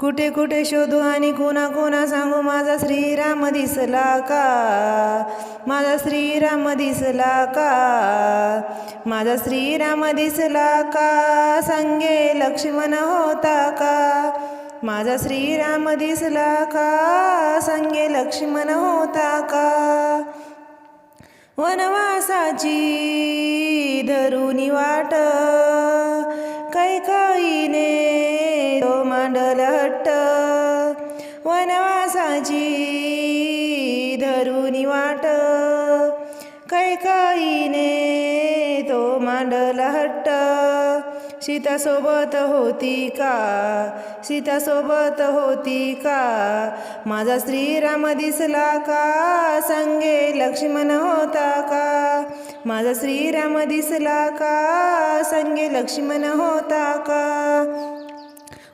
कुठे कुठे शोधू आणि कोणा कोणा सांगू माझा श्रीराम दिसला का? माझा श्रीराम दिसला का? माझा श्रीराम दिसला का? संगे लक्ष्मण होता का? माझा श्रीराम दिसला का? संगे लक्ष्मण होता का? वनवासाची धरुनी वाट माझी धरून वाट कैकाईने तो मांडला हट्ट. सीतासोबत होती का? सीतासोबत होती का? माझा श्रीराम दिसला का? संगे लक्ष्मण होता का? माझा श्रीराम दिसला का? संगे लक्ष्मण होता का?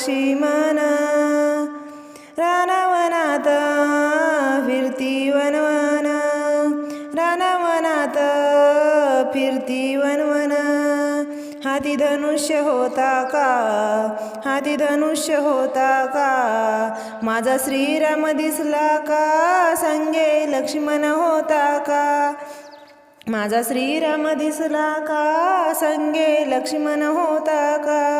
लक्ष्मण रानावनात फिरती वनवन. रानावनात फिरती वनवन. हाती धनुष्य होता का? हाती धनुष्य होता का? माझा श्रीराम दिसला का? संगे लक्ष्मण होता का? माझा श्रीराम दिसला का? संगे लक्ष्मण होता का?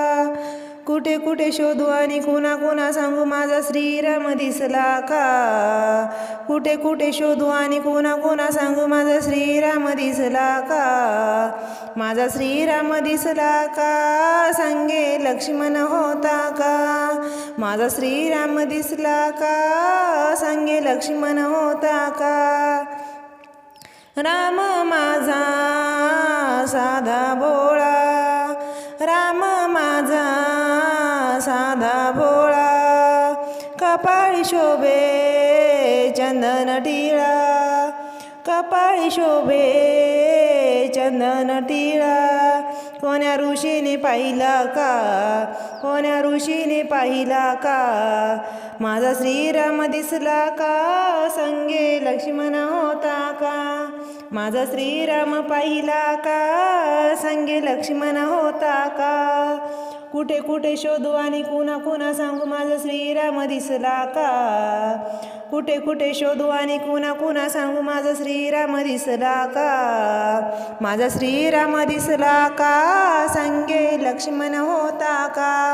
कुठे कुठे शोधू आणि कोणा कोणा सांगू माझा श्रीराम दिसला का? कुठे कुठे शोधू आणि कोणा कोणा सांगू माझा श्रीराम दिसला का? माझा श्रीराम दिसला का? सांगे लक्ष्मण होता का? माझा श्रीराम दिसला का? सांगे लक्ष्मण होता का? राम माझा साधा भोळा राम माझा साधा भोळा कपाळी शोभे चंदन टिळा. कपाळी शोभे चंदन टिळा. कोण्या ऋषीने पाहिला का? कोण्या ऋषीने पाहिला का? माझा श्रीराम दिसला का? संगे लक्ष्मण होता का? माझा श्रीराम पाहिला का? संगे लक्ष्मण होता का? कुठे कुठे शोधू आणि कुणा कुणा सांगू माझा श्रीराम दिसला का? कुठे कुठे शोधू आणि कुणा कुणा सांगू माझा श्रीराम दिसला का? माझा श्रीराम दिसला का? संगे लक्ष्मण होता का?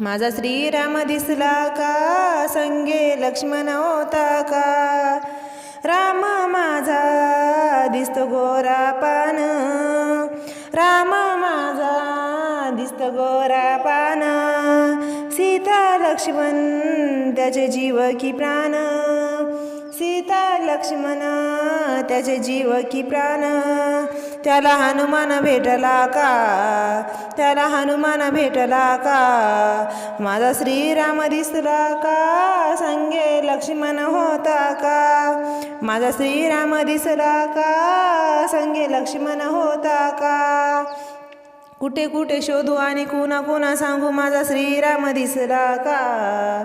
माझा श्रीराम दिसला का? संगे लक्ष्मण होता का? राम माझा दिसतो गोरा पान. राम माझा दिसतो गोरा पान. सीता लक्ष्मण त्याचे जीव की प्राण. सीता लक्ष्मण त्याचे जीव की प्राण. त्याला हनुमान भेटला का? त्याला हनुमान भेटला का? माझा श्रीराम दिसला का? संगे लक्ष्मण होता का? माझा श्रीराम दिसला का? संगे लक्ष्मण होता का? कुठे कुठे शोधू आणि कुणा कुणा सांगू? माझा श्रीराम दिसला का?